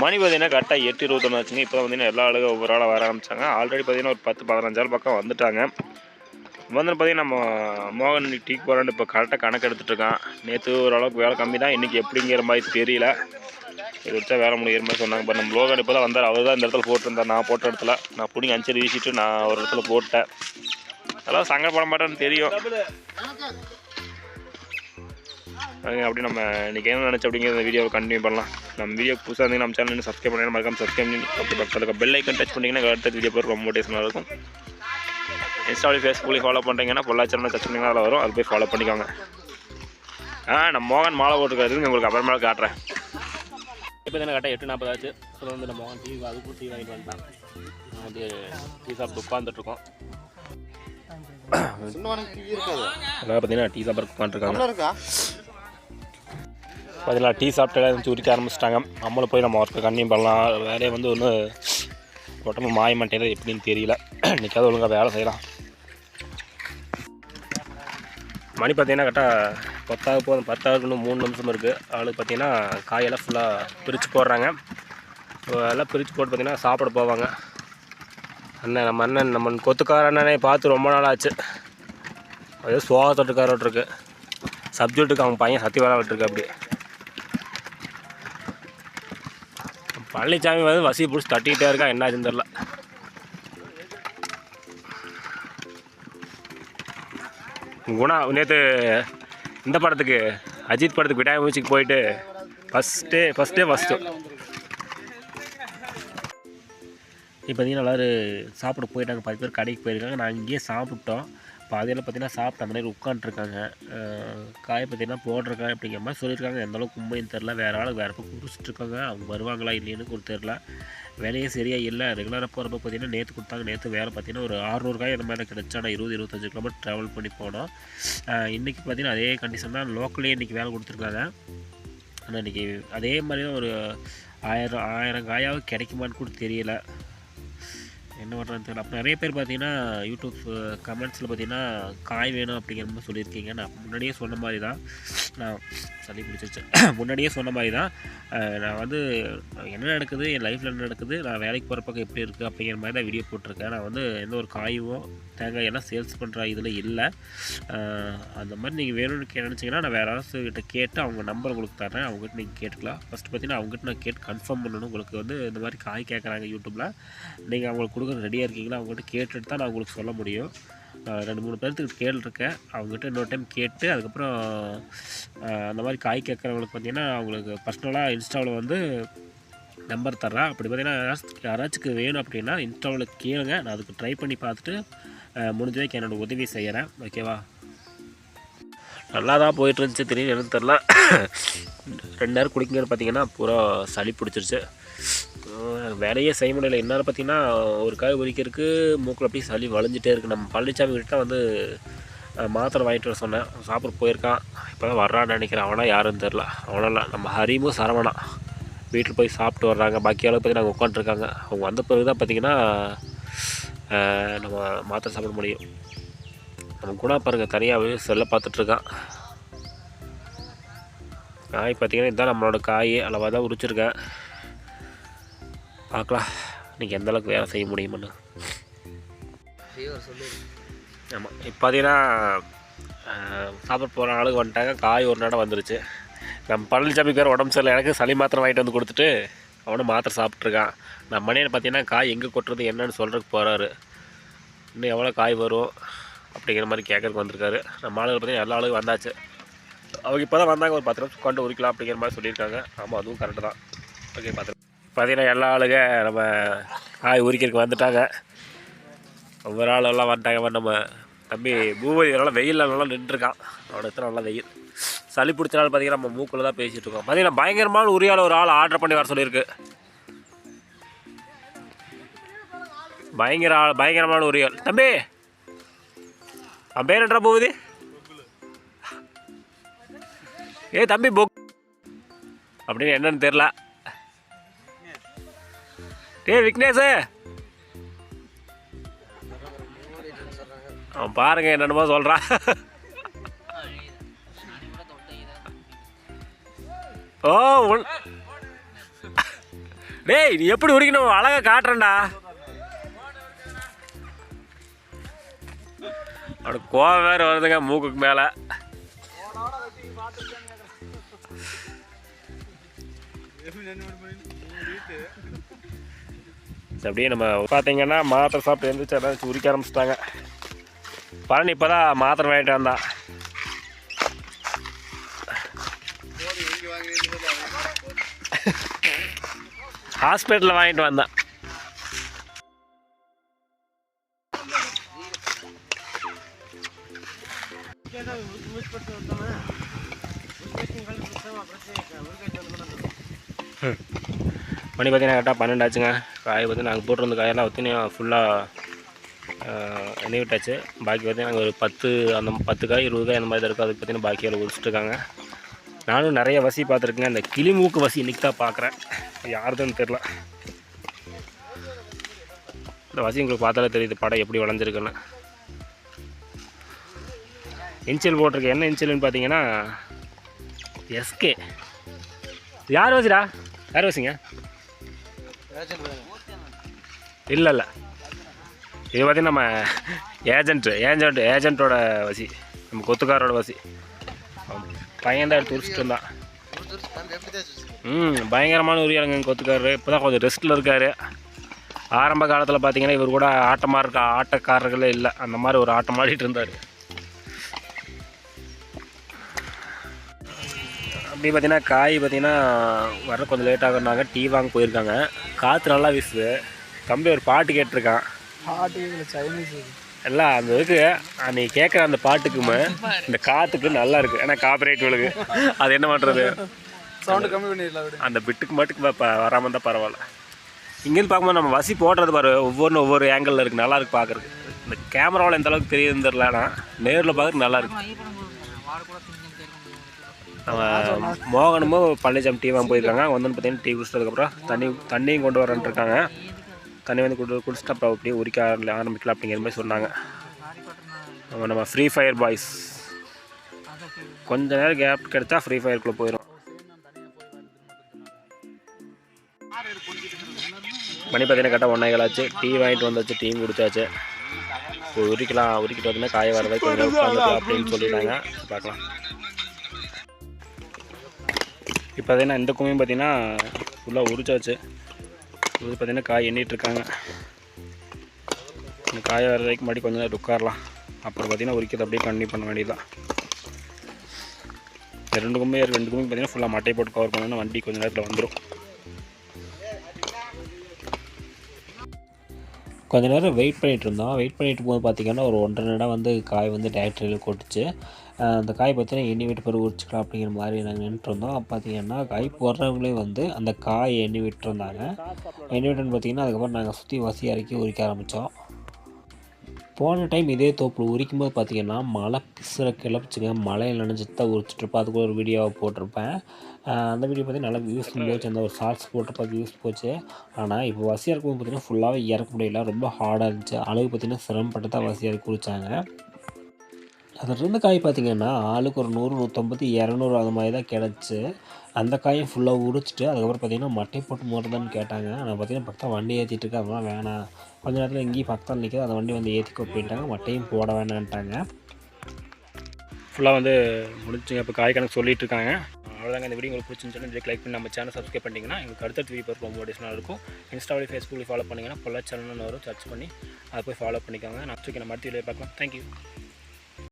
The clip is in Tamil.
மணி பார்த்தீங்கன்னா கரெக்டாக எட்டு இருபத்தொன்று ஆச்சுங்க. இப்போ பார்த்தீங்கன்னா எல்லா ஆளுங்க ஒவ்வொரு ஆளாக வர ஆரம்பிச்சாங்க. ஆல்ரெடி பார்த்தீங்கன்னா ஒரு பத்து பதினஞ்சாள் பக்கம் வந்துட்டாங்க. வந்து பார்த்தீங்கன்னா நம்ம மோகன் இன்னைக்கு போகிறான்னு இப்போ கரெக்டாக கணக்கு எடுத்துகிட்ருக்கான் நேற்று ஓரளவுக்கு வேலை கம்மி தான். இன்றைக்கி எப்படிங்கிற மாதிரி தெரியல. இது வச்சா வேலை முடிகிற மாதிரி சொன்னாங்க. இப்போ நம்ம லோகன் இப்போ தான் வந்தார். அவர் தான் இந்த இடத்துல போட்டிருந்தார் நான் போட்ட இடத்துல நான் பிடிங்க அஞ்சு வீசிட்டு நான் ஒரு இடத்துல போட்டேன். அதெல்லாம் சங்கடப்பட மாட்டேன்னு தெரியும். அப்படி நம்ம இன்றைக்கி என்ன நினச்சி அப்படிங்கிற இந்த வீடியோவை கண்டினியூ பண்ணலாம். நம்ம வீடியோ புதுசாக இருந்தீங்க நம்ம சேனல் சப்ஸ்கிரைப் பண்ணி மறக்காம சப்ஸ்கிரைப் பண்ணி அப்படி பக்கத்தில் பெல் ஐக்கன் டச் பண்ணிங்கன்னா அடுத்த வீடியோ போய் ரொம்ப மோட்டிவேஷனாக இருக்கும். இன்ஸ்டாவில் ஃபேஸ்புக்லேயும் ஃபாலோ பண்ணுறீங்கன்னா பொள்ளாச்சி டச் பண்ணிங்கன்னா அதில் வரும். அது போய் ஃபாலோ பண்ணிக்கோங்க. ஆ நம்ம மோகன் மாலை போட்டுருக்காரு. உங்களுக்கு அப்புறமேல காட்டுறேன். இப்போ தானே கரெக்டாக எட்டு நாற்பது ஆச்சு. அப்புறம் வந்து நம்ம மோகன் டீ அதுக்கும் டீ வாங்கிட்டு வந்துட்டான். நான் வந்து டீ சாப்பிட்டு உட்காந்துட்ருக்கோம் பார்த்தீங்கன்னா டீ சாப்பிட்றதுக்கு உட்காந்துருக்காங்க பார்த்தீங்களா டீ சாப்பிட்டு எல்லாம் உரிக்க ஆரம்பிச்சிட்டாங்க. நம்மளும் போய் நம்ம ஒர்க்கு கண்டினியூ பண்ணலாம். வேலையை வந்து ஒன்றும் உடம்பு மாய மாட்டேங்குது எப்படின்னு தெரியல. இன்றைக்காவது ஒழுங்காக வேலை செய்யலாம். மணி பார்த்தீங்கன்னா கரெக்டாக பத்தாவது போதும் பத்தாவது இன்னும் மூணு நிமிஷம் இருக்குது அவளுக்கு பார்த்தீங்கன்னா காயெல்லாம் ஃபுல்லாக பிரித்து போடுறாங்க. எல்லாம் பிரித்து போட்டு பார்த்தீங்கன்னா சாப்பிட போவாங்க. அண்ணன் நம்ம அண்ணன் நம்ம கொத்துக்கார அண்ணனே பார்த்து ரொம்ப நாள் ஆச்சு. அதே சோகத்தொட்டுக்காரோட்டு இருக்குது சப்ஜெக்ட்டுக்கு அவங்க பையன் சத்தி வேலை விட்டுருக்கு அப்படி பழனிசாமி வந்து வசி பிடிச்சி தட்டிக்கிட்டே இருக்கான் என்ன ஆச்சுன்னு தெரில குணா நேற்று இந்த படத்துக்கு அஜித் படத்துக்கு விடாய மூச்சிக்கு போயிட்டு ஃபஸ்ட்டே ஃபஸ்ட்டே ஃபஸ்ட்டு இப்போ பார்த்தீங்கன்னா எல்லோரும் சாப்பிட போயிட்டாங்க பத்து பேர் கடைக்கு போயிருக்காங்க. நான் இங்கேயே சாப்பிட்டோம். பாதையில் பார்த்தீங்கன்னா சாப்பிட்ட அந்த மாதிரி உட்காந்துருக்காங்க காயை பார்த்தீங்கன்னா போட்டிருக்காங்க. அப்படிங்கிற மாதிரி சொல்லியிருக்காங்க. எந்த அளவுக்கு உண்மைன்னு தெரில வேறு ஆளுக்கு வேறு பக்கம் குடிச்சிட்ருக்காங்க அவங்க வருவாங்களா இல்லைன்னு கூட தெரில வேலையே சரியாக இல்லை. ரெகுலராக போகிறப்ப பார்த்தீங்கன்னா நேற்று கொடுத்தாங்க. நேற்று வேலை பார்த்தீங்கன்னா ஒரு அறுநூறு காய் அந்த மாதிரி கிடச்சா. இருபது இருபத்தஞ்சு கிலோமீட்டர் ட்ராவல் பண்ணி போனோம். இன்றைக்கி பார்த்தீங்கன்னா அதே கண்டிஷன் தான் லோக்கல்லே இன்றைக்கி வேலை கொடுத்துருக்காங்க. ஆனால் இன்றைக்கி அதே மாதிரி தான் ஒரு ஆயிரம் ஆயிரம் காயாவது கிடைக்குமான்னு கூட தெரியல. என்ன பண்ணுறதுன்னு தெரியல அப்போ நிறைய பேர் பார்த்தீங்கன்னா யூடியூப் கமெண்ட்ஸில் பார்த்தீங்கன்னா காய் வேணும் அப்படிங்கிற மாதிரி சொல்லியிருக்கீங்க. நான் முன்னாடியே சொன்ன மாதிரி தான். நான் சளி பிடிச்சிருச்சேன் முன்னாடியே சொன்ன மாதிரி தான். நான் வந்து என்ன நடக்குது என் லைஃப்பில் என்ன நடக்குது நான் வேலைக்கு போகிற பக்கம் எப்படி இருக்குது அப்படிங்கிற மாதிரி தான் வீடியோ போட்டிருக்கேன். நான் வந்து எந்த ஒரு காயோ தேங்காய் எல்லாம் சேல்ஸ் பண்ணுற இதில் இல்லை. அந்த மாதிரி நீங்கள் வேணும்னு கே நினச்சிங்கன்னா நான் வேறு யாராவது கேட்டு அவங்க நம்பர் உங்களுக்கு தரேன் அவங்ககிட்ட நீங்கள் கேட்டுக்கலாம். ஃபஸ்ட்டு பார்த்தீங்கன்னா அவங்ககிட்ட நான் கேட்டு கன்ஃபார்ம் பண்ணணும். உங்களுக்கு வந்து இந்த மாதிரி காய் கேட்குறாங்க யூடியூப்பில் நீங்கள் அவங்களுக்கு கொடுக்க ரெடியாக இருக்கீங்களா? அவங்ககிட்ட கேட்டுட்டு தான் நான் உங்களுக்கு சொல்ல முடியும். நான் ரெண்டு மூணு பேர்த்துக்கு கேட்டுருக்கேன். அவங்ககிட்ட இன்னொரு டைம் கேட்டு அதுக்கப்புறம் அந்த மாதிரி காய் கேட்குறவங்களுக்கு பார்த்தீங்கன்னா அவங்களுக்கு பர்சனலாக இன்ஸ்டாவில் வந்து நம்பர் தர்றேன். அப்படி பார்த்தீங்கன்னா யாராச்சும் யாராச்சுக்கு வேணும் அப்படின்னா இன்ஸ்டாவில் கேளுங்க. நான் அதுக்கு ட்ரை பண்ணி பார்த்துட்டு அஹ், முடிஞ்ச வரைக்கும் என்னோட உதவி செய்கிறேன் ஓகேவா நல்லா தான் போயிட்டு இருந்துச்சு திடீர்னு எனக்கு தெரில ரெண்டு நேரம் குடிக்குங்கன்னு பார்த்தீங்கன்னா பூரா சளி பிடிச்சிருச்சு. வேலையே செய்ய முடியல. என்னால் பார்த்தீங்கன்னா ஒரு காய் உரிக்கிறதுக்கு மூக்கில் அப்படியே சளி வளைஞ்சிட்டே இருக்குது நம்ம பழனிசாமி கிட்ட வந்து மாத்திரை வாங்கிட்டு வர சொன்னேன். சாப்பிட போயிருக்கான். இப்போ தான் வர்றான்னு நினைக்கிறேன். அவனா யாருன்னு தெரில அவனெல்லாம் நம்ம ஹரிமும் சரவணா வீட்டில் போய் சாப்பிட்டு வர்றாங்க. பாக்கி அளவு பற்றி நாங்கள் உட்காந்துருக்காங்க அவங்க வந்த பிறகு தான் பார்த்தீங்கன்னா நம்ம மாத்திரை சாப்பிட முடியும். நம்ம குணா பாருங்க தனியாகவே செல்ல பார்த்துட்ருக்கான் காய் பார்த்தீங்கன்னா இதுதான் நம்மளோட காய். அளவாக தான் உரிச்சிருக்கேன். பார்க்கலாம். இன்றைக்கி எந்தளவுக்கு வேலை செய்ய முடியுமான்னு ஆமாம் இப்போ பார்த்தீங்கன்னா சாப்பிட போகிற ஆளுக்கு வந்துட்டாங்க. காய் ஒரு நேரம் வந்துருச்சு. நம்ம பழனிசாமி பேர் உடம்பு சரியில்லை. எனக்கு சளி மாத்திரை வாங்கிட்டு வந்து கொடுத்துட்டு அவனும் மாத்திரை சாப்பிட்ருக்கான் நம்ம மனையில் பார்த்தீங்கன்னா காய் எங்கே கொட்டுறது என்னன்னு சொல்கிறதுக்கு போகிறாரு இன்னும் எவ்வளோ காய் வரும் அப்படிங்கிற மாதிரி கேட்கறதுக்கு வந்திருக்காரு. நம்ம ஆளுகள் பார்த்தீங்கன்னா எல்லா ஆளுக்கும் வந்தாச்சு. அவங்க இப்போ தான் வந்தாங்க. ஒரு பத்து நிமிஷம் உட்காந்து உரிக்கலாம் அப்படிங்கிற மாதிரி சொல்லியிருக்காங்க. ஆமாம் அதுவும் கரெக்டு தான். ஓகே பார்த்து பார்த்தீங்கன்னா எல்லா ஆளுங்க நம்ம காய் உரிக்கிறதுக்கு வந்துட்டாங்க. ஒவ்வொரு ஆளெல்லாம் வந்துட்டாங்க. நம்ம தம்பி பூபதி நல்லா வெயிலில் நல்லா நின்றுருக்கான். அவனுக்கு நல்லா வெயில்? சளி பிடிச்ச நாள் பார்த்தீங்கன்னா நம்ம மூக்கில் தான் பேசிகிட்டு இருக்கோம். பார்த்தீங்கன்னா பயங்கரமான உரியால் ஒரு ஆள் ஆர்டர் பண்ணி வர சொல்லியிருக்கு. பயங்கர ஆள் பயங்கரமான உரியால் தம்பி அவன் பேர் என்ன பூபதி? ஏ தம்பி பொக் அப்படின்னு என்னன்னு தெரில டே விக்னேஷு. அவன் பாருங்க என்னென்னமோ சொல்கிறான் ஓ உன் டேய் நீ எப்படி உரிக்கணும் அழகா காட்டுறேன்டா. அவனுக்கு கோவம் வேறு வருதுங்க மூக்குக்கு மேலே. அப்படியே நம்ம பார்த்தீங்கன்னா மாத்திரை சாப்பிட்டு எழுந்திரிச்சு அதான் உரிக்க ஆரம்பிச்சிட்டாங்க. பழனி இப்போ தான் மாத்திரை வாங்கிட்டு வந்தான் ஹாஸ்பிட்டலில் வாங்கிட்டு வந்தேன் மணி பார்த்தீங்கன்னா கரெக்டாக பன்னெண்டு ஆச்சுங்க காய் பார்த்து நாங்கள் போட்டிருந்த காயெல்லாம் வச்சு ஃபுல்லாக எண்ணெய் விட்டாச்சு. பாக்கி பார்த்தீங்கன்னா நாங்கள் ஒரு பத்து அந்த பத்து காய் இருபது காய் அந்த மாதிரி தான் இருக்கும் அதுக்கு பார்த்தீங்கன்னா பாக்கி அதில் நானும் நிறைய வசி பார்த்துருக்கேங்க இந்த கிளிமூக்கு வசி இன்றைக்கி தான் பார்க்குறேன். யாருதுன்னு தெரில இந்த வசி உங்களுக்கு பார்த்தாலே தெரியுது படம் எப்படி வளைஞ்சிருக்குன்னு இன்ச்சல் போட்டிருக்கு என்ன இன்ச்சல்னு பார்த்தீங்கன்னா எஸ்கே யார் வசிடா? யார் வசிங்க? இல்லை இல்லை. இது பார்த்தீங்கன்னா நம்ம ஏஜென்ட்டு ஏஜென்ட் ஏஜென்ட்டோட வசி. நம்ம கொத்துக்காரோட வசி. பையன் தான் எடுத்து இருந்தான். ம் பயங்கரமான உரியாளுங்க கொத்துக்காரரு. இப்போ தான் கொஞ்சம் ரெஸ்ட்டில் இருக்கார். ஆரம்ப காலத்தில் பார்த்தீங்கன்னா இவர் கூட ஆட்டமாக இருக்க ஆட்டக்காரர்களே இல்லை. அந்த மாதிரி ஒரு ஆட்டம் ஆடிட்டு இருந்தார். அப்படி பார்த்தீங்கன்னா காய் பார்த்தீங்கன்னா வர கொஞ்சம் லேட் ஆகுனாங்க டீ வாங்க போயிருக்காங்க. காற்று நல்லா வீசுது. தம்பி ஒரு பாட்டு கேட்டிருக்கான். பாட்டு சைனீஸ் எல்லாம் அந்த இதுக்கு நீ கேட்குற அந்த பாட்டுக்குமே இந்த காற்றுக்கு நல்லா இருக்கு. ஏன்னா காப்பரேட் விழுகு. அது என்ன பண்ணுறது சவுண்டு கம்மி பண்ணிடலாம் அந்த பிட்டுக்கு மட்டுக்கு வராமல் இருந்தால் பரவாயில்ல. இங்கேருந்து பார்க்கும்போது நம்ம வசி போடுறது பாரு ஒவ்வொன்றும் ஒவ்வொரு ஆங்கிளில் இருக்குது நல்லா இருக்கு பார்க்குறது இந்த கேமராவில் எந்த அளவுக்கு தெரியுதுன்னு தெரியல ஆனால் நேரில் பார்க்குறது நல்லா இருக்கு. நம்ம மோகனமும் பழனிசாமி டீ வாங்க போயிருக்காங்க. வந்து பார்த்தீங்கன்னா டீ குடிச்சதுக்கப்புறம் தண்ணி தண்ணியும் கொண்டு வரேன்ட்டு இருக்காங்க. தண்ணி வந்து குடி குடிச்சிட்டு அப்புறம் அப்படியே உரிக்க ஆரம்பி- ஆரம்பிக்கலாம் அப்படிங்கிற மாதிரி சொன்னாங்க. நம்ம நம்ம ஃப்ரீ ஃபயர் பாய்ஸ் கொஞ்ச நேரம் கேப் கிடைச்சா ஃப்ரீ ஃபயருக்குள்ளே போயிடும் மணி பார்த்தீங்கன்னா கரெக்டாக ஒன்றே ஆச்சு. டீ வாங்கிட்டு வந்தாச்சு டீ குடிச்சாச்சு. இப்போ உரிக்கலாம் உரிக்கிட்டு பார்த்தீங்கன்னா காய வரதை கொஞ்சம் அப்படின்னு சொல்லிட்டாங்க. பார்க்கலாம். இப்போ பார்த்தீங்கன்னா இந்த கும்மியும் பார்த்திங்கன்னா ஃபுல்லாக உரிச்சாச்சு. இது பார்த்திங்கன்னா காய் எண்ணிகிட்ருக்காங்க இந்த காய வர வரைக்கும் முன்னாடி கொஞ்சம் நேரம் உட்காரலாம். அப்புறம் பார்த்தீங்கன்னா உரிக்கிறது அப்படியே கண்டினியூ பண்ண வேண்டியதான் ரெண்டு கும்பி ரெண்டு கும்பி பார்த்திங்கன்னா ஃபுல்லாக மட்டை போட்டு கவர் பண்ணணும் வண்டி கொஞ்சம் நேரத்தில் வந்துடும் கொஞ்ச நேரம் வெயிட் பண்ணிகிட்டு இருந்தோம். வெயிட் பண்ணிட்டு போது பார்த்திங்கன்னா ஒரு ஒன்றரை நேரம் வந்து காய் வந்து டேரக்டரியில் கொட்டுச்சு. அந்த காய் பார்த்தீங்கன்னா எண்ணி விட்டு பிறகு உரிச்சிக்கலாம் அப்படிங்கிற மாதிரி நாங்கள் நின்றுட்டுருந்தோம் அப்போ பார்த்தீங்கன்னா காய் போடுறவங்களே வந்து அந்த காயை எண்ணி விட்டுருந்தாங்க. எண்ணி விட்டுன்னு பார்த்தீங்கன்னா அதுக்கப்புறம் நாங்கள் சுற்றி வசி இறக்கி உரிக்க ஆரம்பித்தோம் போன டைம் இதே தோப்பில் உரிக்கும் போது பார்த்திங்கன்னா மழை பிசுற கிளப்பிச்சுங்க மழையில் நினைச்சிட்டு தான் உரிச்சிட்ருப்பேன் அதுக்குள்ள ஒரு வீடியோவை போட்டிருப்பேன். அந்த வீடியோ பார்த்தீங்கன்னா நல்லா வியூஸ் போச்சு. அந்த ஒரு ஷார்ட்ஸ் போட்டப்போ வியூஸ் போச்சு. ஆனால் இப்போ வசியாக இருக்கும்போது பார்த்தீங்கன்னா ஃபுல்லாகவே இறக்க முடியல. ரொம்ப ஹார்டாக இருந்துச்சு. அளவு பார்த்தீங்கன்னா சிரமப்பட்டு தான் வசியாக இறக்கி அதிலிருந்து அதில் இருந்த காய் பார்த்தீங்கன்னா ஆளுக்கு ஒரு நூறு நூற்றம்பது இரநூறு அது மாதிரி தான் கிடச்சி அந்த காயும் ஃபுல்லாக உரிச்சிட்டு அதுக்கப்புறம் பார்த்தீங்கன்னா மட்டை போட்டு போடுறதான்னு கேட்டாங்க. ஆனால் பார்த்தீங்கன்னா பக்கத்தில் வண்டி ஏற்றிட்டு இருக்கேன் அதெல்லாம் வேணாம். கொஞ்ச நேரத்தில் எங்கேயும் பக்கத்தில் நிற்கிது அந்த வண்டி வந்து ஏற்றிக்கோ அப்படின்ட்டாங்க மட்டையும் போட வேணான்ட்டாங்க ஃபுல்லாக வந்து முடிச்சுங்க இப்போ காய் கணக்கு சொல்லிட்டு இருக்காங்க. அவ்வளோதாங்க இந்த வீடியோ உங்களுக்கு பிடிச்சிருந்துச்சுன்னா இதுக்கு லைக் பண்ணி நம்ம சேனல் சப்ஸ்கிரைப் பண்ணிங்கன்னா எங்களுக்கு அடுத்த வீடியோ பார்க்க ரொம்ப அடிஷனாக இருக்கும். இன்ஸ்டாவிலையும் ஃபேஸ்புக்கில் ஃபாலோ பண்ணிங்கன்னா பொல்லா சேனல்னு வரும். சர்ச் பண்ணி அதை போய் ஃபாலோ பண்ணிக்கோங்க. நான் நம்ம அடுத்த வீடியோ பார்க்கலாம். தேங்க்யூ